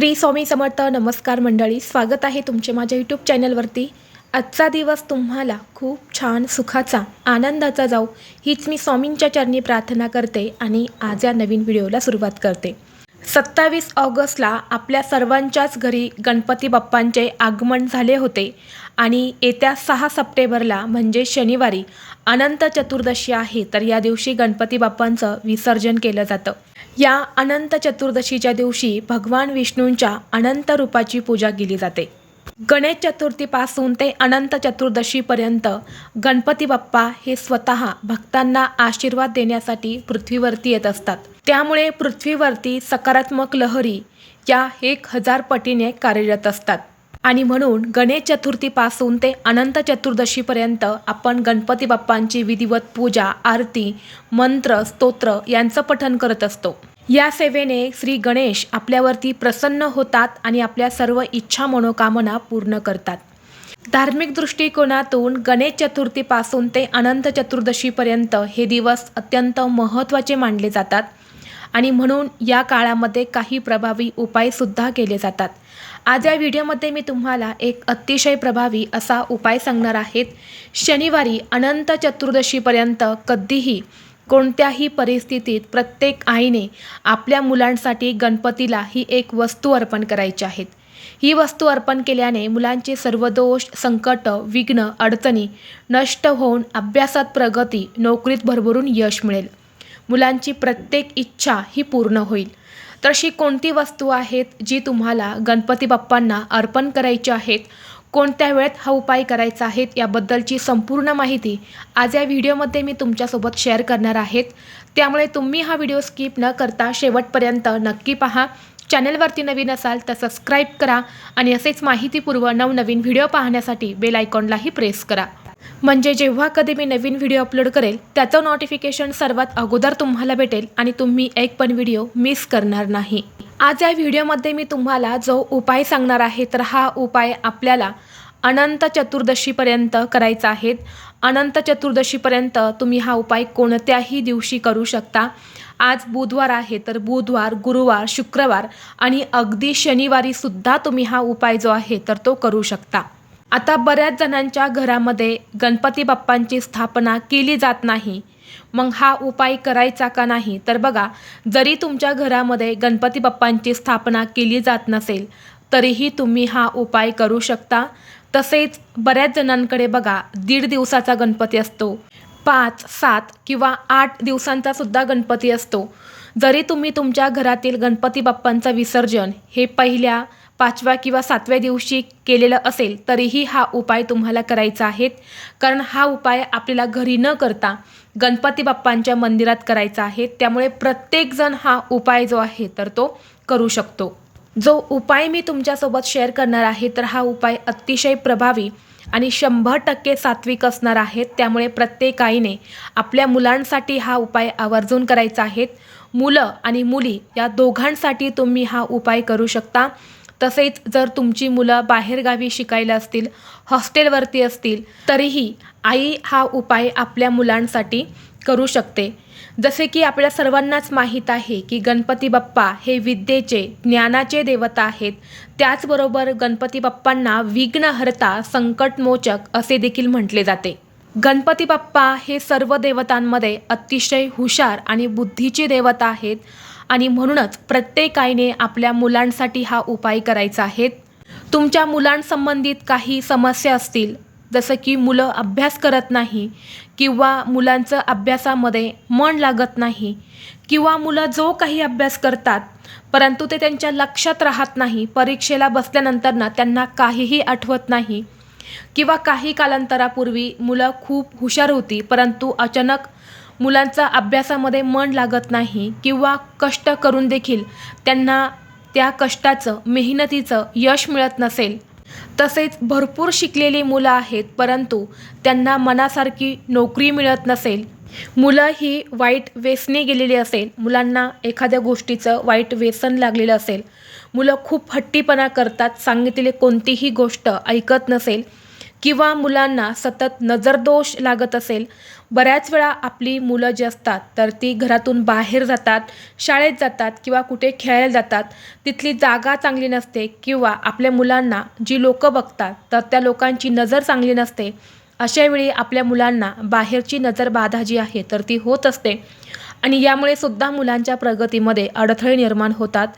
श्री स्वामी समर्थ नमस्कार मंडळी स्वागत आहे तुमचे माझ्या यूट्यूब चॅनलवरती आजचा दिवस तुम्हाला खूप छान सुखाचा आनंदाचा जाऊ हीच मी स्वामींच्या चरणी प्रार्थना करते आणि आज या नवीन व्हिडिओला सुरुवात करते. सत्तावीस ऑगस्टला आपल्या सर्वांच्याच घरी गणपती बाप्पांचे आगमन झाले होते आणि येत्या सहा सप्टेंबरला म्हणजे शनिवारी अनंत चतुर्दशी आहे तर या दिवशी गणपती बाप्पांचं विसर्जन केलं जातं. या अनंत चतुर्दशीच्या दिवशी भगवान विष्णूंच्या अनंत रूपाची पूजा केली जाते. गणेश चतुर्थीपासून ते अनंत चतुर्दशीपर्यंत गणपती बाप्पा हे स्वतः भक्तांना आशीर्वाद देण्यासाठी पृथ्वीवरती येत असतात. त्यामुळे पृथ्वीवरती सकारात्मक लहरी या एक हजार पटीने कार्यरत असतात. आणि म्हणून गणेश चतुर्थीपासून ते अनंत चतुर्दशीपर्यंत आपण गणपती बाप्पांची विधिवत पूजा आरती मंत्र स्तोत्र यांचं पठन करत असतो. या सेवेने श्री गणेश आपल्यावरती प्रसन्न होतात आणि आपल्या सर्व इच्छा मनोकामना पूर्ण करतात. धार्मिक दृष्टिकोनातून गणेश चतुर्थीपासून ते अनंत चतुर्दशीपर्यंत हे दिवस अत्यंत महत्त्वाचे मानले जातात आणि म्हणून या काळामध्ये काही प्रभावी उपायसुद्धा केले जातात. आज या व्हिडिओमध्ये मी तुम्हाला एक अतिशय प्रभावी असा उपाय सांगणार आहेत. शनिवारी अनंत चतुर्दशीपर्यंत कधीही कोणत्याही परिस्थितीत प्रत्येक आईने आपल्या मुलांसाठी गणपतीला ही एक वस्तू अर्पण करायची आहेत ही वस्तू अर्पण केल्याने मुलांचे सर्व दोष संकट विघ्न अडचणी नष्ट होऊन अभ्यासात प्रगती नोकरीत भरभरून यश मिळेल. मुलांची प्रत्येक इच्छा ही पूर्ण होईल. तर अशी कोणती वस्तू आहेत जी तुम्हाला गणपती बाप्पांना अर्पण करायची आहेत? कोणत्या वेळेत हा उपाय करायचा आहे याबद्दलची संपूर्ण माहिती आज या व्हिडिओमध्ये मी तुमच्यासोबत शेअर करणार आहेत. त्यामुळे तुम्ही हा व्हिडिओ स्किप न करता शेवटपर्यंत नक्की पहा. चॅनलवरती नवीन असाल तर सबस्क्राईब करा आणि असेच माहितीपूर्व नवनवीन व्हिडिओ पाहण्यासाठी बेल आयकॉनलाही प्रेस करा. म्हणजे जेव्हा कधी मी नवीन व्हिडिओ अपलोड करेल त्याचं नोटिफिकेशन सर्वात अगोदर तुम्हाला भेटेल आणि तुम्ही एक पण व्हिडिओ मिस करणार नाही. आज या व्हिडिओमध्ये मी तुम्हाला जो उपाय सांगणार आहे तर हा उपाय आपल्याला अनंत चतुर्दशीपर्यंत करायचा आहे. अनंत चतुर्दशीपर्यंत तुम्ही हा उपाय कोणत्याही दिवशी करू शकता. आज बुधवार आहे तर बुधवार गुरुवार शुक्रवार आणि अगदी शनिवारीसुद्धा तुम्ही हा उपाय जो आहे तर तो करू शकता. आता बऱ्याच जणांच्या घरामध्ये गणपती बाप्पांची स्थापना केली जात नाही. मग हा उपाय करायचा का नाही? तर बघा जरी तुमच्या घरामध्ये गणपती बाप्पांची स्थापना केली जात नसेल तरीही तुम्ही हा उपाय करू शकता. तसेच बऱ्याच जणांकडे बघा दीड दिवसाचा गणपती असतो. पाच सात किंवा आठ दिवसांचा सुद्धा गणपती असतो. जरी तुम्ही तुमच्या घरातील गणपती बाप्पांचं विसर्जन हे पहिल्या पाचव्या किंवा सातव्या दिवशी केलेलं असेल तरीही हा उपाय तुम्हाला करायचा आहे. कारण हा उपाय आपल्याला घरी न करता गणपती बाप्पांच्या मंदिरात करायचा आहे. त्यामुळे प्रत्येकजण हा उपाय जो आहे तर तो करू शकतो. जो उपाय मी तुमच्यासोबत शेअर करणार आहे तर हा उपाय अतिशय प्रभावी आणि शंभर टक्के सात्विक असणार आहेत त्यामुळे प्रत्येक आईने आपल्या मुलांसाठी हा उपाय आवर्जून करायचा आहे. मुलं आणि मुली या दोघांसाठी तुम्ही हा उपाय करू शकता. तसेच जर तुमची मुलं बाहेरगावी शिकायला असतील हॉस्टेलवरती असतील तरीही आई हा उपाय आपल्या मुलांसाठी करू शकते. जसे की आपल्या सर्वांनाच माहीत आहे की गणपती बाप्पा हे विद्येचे ज्ञानाचे देवता आहेत. त्याचबरोबर गणपती बाप्पांना विघ्नहर्ता संकटमोचक असे देखील म्हटले जाते. गणपती बाप्पा हे सर्व देवतांमध्ये अतिशय हुशार आणि बुद्धीची देवता आहेत. आणि म्हणूनच प्रत्येक आईने आपल्या मुलांसाठी हा उपाय करायचा आहे. तुमच्या मुलांसंबंधित काही समस्या असतील जसं की मुलं अभ्यास करत नाही किंवा मुलांचं अभ्यासामध्ये मन लागत नाही किंवा मुलं जो काही अभ्यास करतात परंतु ते त्यांच्या लक्षात राहत नाही परीक्षेला बसल्यानंतर ना त्यांना काहीही आठवत नाही किंवा काही कालांतरापूर्वी मुलं खूप हुशार होती परंतु अचानक मुलांचा अभ्यासामध्ये मन लागत नाही किंवा कष्ट करून देखील त्यांना त्या कष्टाचं मेहनतीचं यश मिळत नसेल. तसेच भरपूर शिकलेली मुलं आहेत परंतु त्यांना मनासारखी नोकरी मिळत नसेल. मुलं ही वाईट व्यसने गेलेली असेल. मुलांना एखाद्या गोष्टीचं वाईट व्यसन लागलेलं असेल. मुलं खूप हट्टीपणा करतात सांगितलेली कोणतीही गोष्ट ऐकत नसेल किंवा मुलांना सतत नजरदोष लागत असेल. बऱ्याच वेळा आपली मुलं जी असतात तर ती घरातून बाहेर जातात शाळेत जातात किंवा कुठे खेळायला जातात तिथली जागा चांगली नसते किंवा आपल्या मुलांना जी लोकं बघतात तर त्या लोकांची नजर चांगली नसते. अशावेळी आपल्या मुलांना बाहेरची नजर बाधा जी आहे तर ती होत असते. आणि यामुळे सुद्धा मुलांच्या प्रगतीमध्ये अडथळे निर्माण होतात.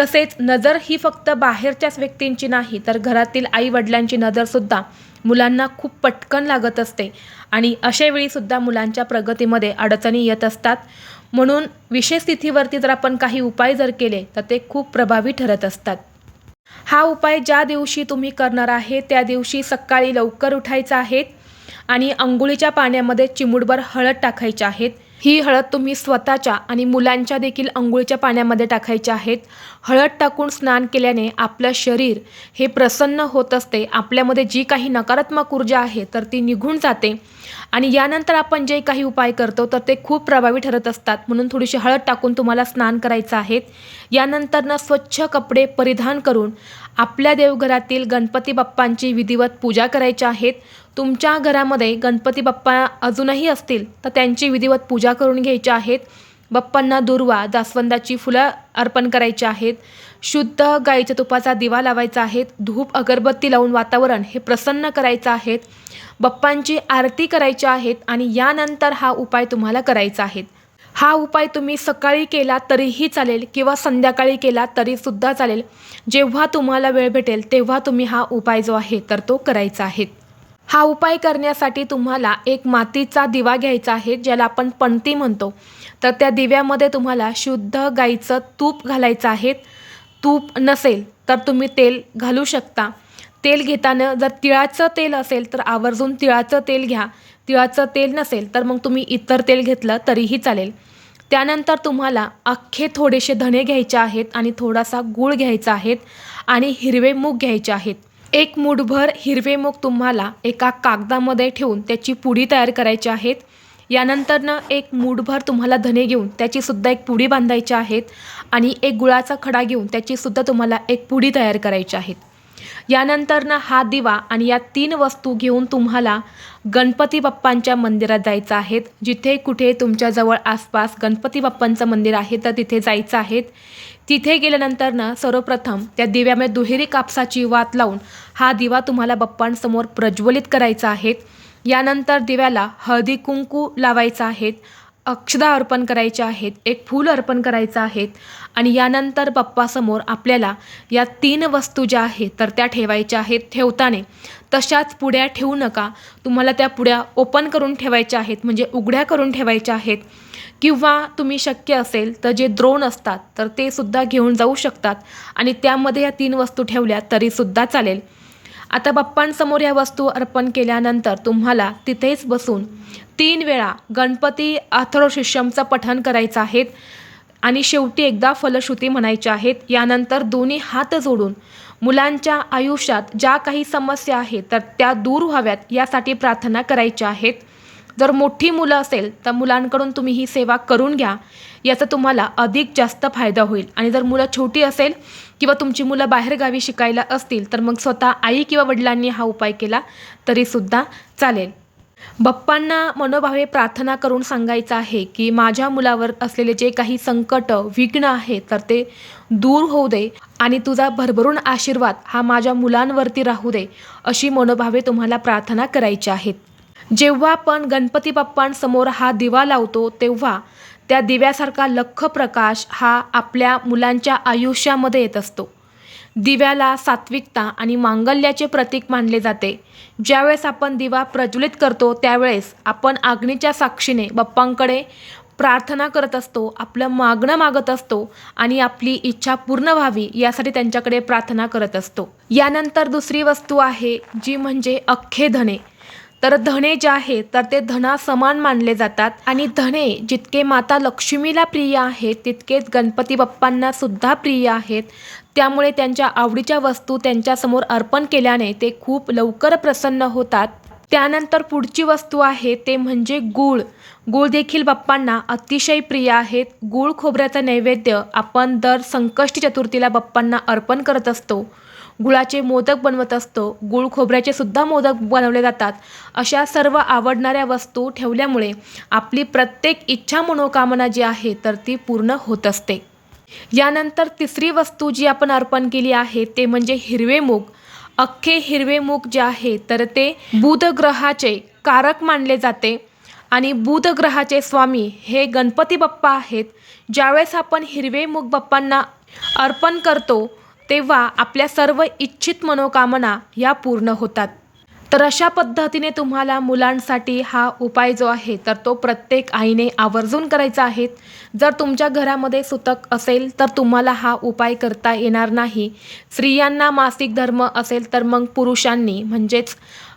तसेच नजर ही फक्त बाहेरच्याच व्यक्तींची नाही तर घरातील आई वडिलांची नजरसुद्धा मुलांना खूप पटकन लागत असते. आणि अशावेळीसुद्धा मुलांच्या प्रगतीमध्ये अडचणी येत असतात. म्हणून विशेष तिथीवरती जर आपण काही उपाय जर केले तर ते खूप प्रभावी ठरत असतात. हा उपाय ज्या दिवशी तुम्ही करणार आहे त्या दिवशी सकाळी लवकर उठायचं आहे. आणि अंघोळीच्या पाण्यामध्ये चिमुडभर हळद टाकायची आहेत ही हळद तुम्ही स्वतःच्या आणि मुलांच्या देखील अंघोळीच्या पाण्यामध्ये टाकायच्या आहेत. हळद टाकून स्नान केल्याने आपलं शरीर हे प्रसन्न होत असते. आपल्यामध्ये जी काही नकारात्मक ऊर्जा आहे तर ती निघून जाते. आणि यानंतर आपण जे काही उपाय करतो तर ते खूप प्रभावी ठरत असतात. म्हणून थोडीशी हळद टाकून तुम्हाला स्नान करायचं आहे. यानंतरनं स्वच्छ कपडे परिधान करून आपल्या देवघरातील गणपती बाप्पांची विधिवत पूजा करायची आहेत. तुमच्या घरामध्ये गणपती बाप्पा अजूनही असतील तर त्यांची विधिवत पूजा करून घ्यायची आहेत. बाप्पांना दुर्वा जास्वंदाची फुलं अर्पण करायची आहेत. शुद्ध गाईच्या तुपाचा दिवा लावायचा आहे. धूप अगरबत्ती लावून वातावरण हे प्रसन्न करायचं आहे. बाप्पांची आरती करायची आहेत आणि यानंतर हा उपाय तुम्हाला करायचा आहे. हा उपाय तुम्ही सकाळी केला तरीही चालेल किंवा संध्याकाळी केला तरीसुद्धा चालेल. जेव्हा तुम्हाला वेळ भेटेल तेव्हा तुम्ही हा उपाय जो आहे तर तो करायचा आहे. हा उपाय करण्यासाठी तुम्हाला एक मातीचा दिवा घ्यायचा आहे ज्याला आपण पणती म्हणतो. तर त्या दिव्यामध्ये तुम्हाला शुद्ध गाईचं तूप घालायचं आहे. तूप नसेल तर तुम्ही तेल घालू शकता. तेल घेताना जर तिळाचं तेल असेल तर आवर्जून तिळाचं तेल घ्या. तिळाचं तेल नसेल तर मग तुम्ही इतर तेल घेतलं तरीही चालेल. त्यानंतर तुम्हाला अख्खे थोडेसे धणे घ्यायचे आहेत आणि थोडासा गूळ घ्यायचा आहेत आणि हिरवे मूग घ्यायचे आहेत. एक मूठभर हिरवे मूग तुम्हाला एका कागदामध्ये ठेवून त्याची पुडी तयार करायची आहेत. यानंतरनं एक मूठभर तुम्हाला धने घेऊन त्याचीसुद्धा एक पुडी बांधायची आहेत आणि एक गुळाचा खडा घेऊन त्याचीसुद्धा तुम्हाला एक पुडी तयार करायची आहेत. यानंतरनं हा दिवा आणि या तीन वस्तू घेऊन तुम्हाला गणपती बाप्पांच्या मंदिरात जायचं आहेत जिथे कुठे तुमच्याजवळ आसपास गणपती बाप्पांचं मंदिर आहे तर तिथे जायचं आहेत तिथे गेल्यानंतरनं सर्वप्रथम त्या दिव्यामध्ये दुहेरी कापसाची वात लावून हा दिवा तुम्हाला बाप्पांसमोर प्रज्वलित करायचा आहे. यानंतर दिव्याला हळदी कुंकू लावायचा आहेत अक्षदा अर्पण करायच्या आहेत एक फूल अर्पण करायचं आहेत आणि यानंतर पप्पासमोर आपल्याला या तीन वस्तू ज्या आहेत तर त्या ठेवायच्या आहेत ठेवताना. तशाच पुड्या ठेवू नका. तुम्हाला त्या पुड्या ओपन करून ठेवायच्या आहेत म्हणजे उघड्या करून ठेवायच्या आहेत. किंवा तुम्ही शक्य असेल तर जे द्रोण असतात तर ते सुद्धा घेऊन जाऊ शकतात आणि त्यामध्ये या तीन वस्तू ठेवल्या तरीसुद्धा चालेल. आता बाप्पांसमोर या वस्तू अर्पण केल्यानंतर तुम्हाला तिथेच बसून तीन वेळा गणपती अथर्वशिष्यमचं पठण करायचं आहे आणि शेवटी एकदा फलश्रुती म्हणायच्या आहेत यानंतर दोन्ही हात जोडून मुलांच्या आयुष्यात ज्या काही समस्या आहेत तर त्या दूर व्हाव्यात यासाठी प्रार्थना करायच्या आहेत जर मोठी मुलं असेल तर मुलांकडून तुम्ही ही सेवा करून घ्या. याचा तुम्हाला अधिक जास्त फायदा होईल. आणि जर मुलं छोटी असेल किंवा तुमची मुलं बाहेरगावी शिकायला असतील तर मग स्वतः आई किंवा वडिलांनी हा उपाय केला तरीसुद्धा चालेल. बाप्पांना मनोभावे प्रार्थना करून सांगायचं आहे की माझ्या मुलावर असलेले जे काही संकट विघ्न आहे तर ते दूर होऊ दे आणि तुझा भरभरून आशीर्वाद हा माझ्या मुलांवरती राहू दे अशी मनोभावे तुम्हाला प्रार्थना करायची आहेत. जेव्हा आपण गणपती बाप्पांसमोर हा दिवा लावतो तेव्हा त्या दिव्यासारखा लख प्रकाश हा आपल्या मुलांच्या आयुष्यामध्ये येत असतो. दिव्याला सात्विकता आणि मांगल्याचे प्रतीक मानले जाते. ज्यावेळेस आपण दिवा प्रज्वलित करतो त्यावेळेस आपण अग्नीच्या साक्षीने बाप्पांकडे प्रार्थना करत असतो आपलं मागणं मागत असतो आणि आपली इच्छा पूर्ण व्हावी यासाठी त्यांच्याकडे प्रार्थना करत असतो. यानंतर दुसरी वस्तू आहे जी म्हणजे अख्खे धणे तर धणे जे आहे तर ते धना समान मानले जातात. आणि धणे जितके माता लक्ष्मीला प्रिय आहेत तितकेच गणपती बाप्पांना सुद्धा प्रिय आहेत. त्यामुळे त्यांच्या आवडीच्या वस्तू त्यांच्यासमोर अर्पण केल्याने ते खूप लवकर प्रसन्न होतात. त्यानंतर पुढची वस्तू आहे ते म्हणजे गूळ. गूळ देखील बाप्पांना अतिशय प्रिय आहेत. गूळ खोबऱ्याचा नैवेद्य आपण दर संकष्टी चतुर्थीला बाप्पांना अर्पण करत असतो. गुळाचे मोदक बनवत असतो. गुळ खोबऱ्याचे सुद्धा मोदक बनवले जातात. अशा सर्व आवडणाऱ्या वस्तू ठेवल्यामुळे आपली प्रत्येक इच्छा मनोकामना जी आहे तर ती पूर्ण होत असते. यानंतर तिसरी वस्तू जी आपण अर्पण केली आहे ते म्हणजे हिरवे मूग. अख्खे हिरवे मूग जे आहे तर ते बुध ग्रहाचे कारक मानले जाते. आणि बुध ग्रहाचे स्वामी हे गणपती बाप्पा आहेत. ज्यावेळेस आपण हिरवे मूग बाप्पांना अर्पण करतो तेव्हा आपल्या सर्व इच्छित मनोकामना या पूर्ण होतात. तर अशा पद्धतीने तुम्हाला मुलांसाठी हा उपाय जो आहे तर तो प्रत्येक आईने आवर्जून करायचा आहे. जर तुमच्या घरामध्ये सुतक असेल तर तुम्हाला हा उपाय करता येणार नाही. स्त्रियांना मासिक धर्म असेल तर मग पुरुषांनी म्हणजेच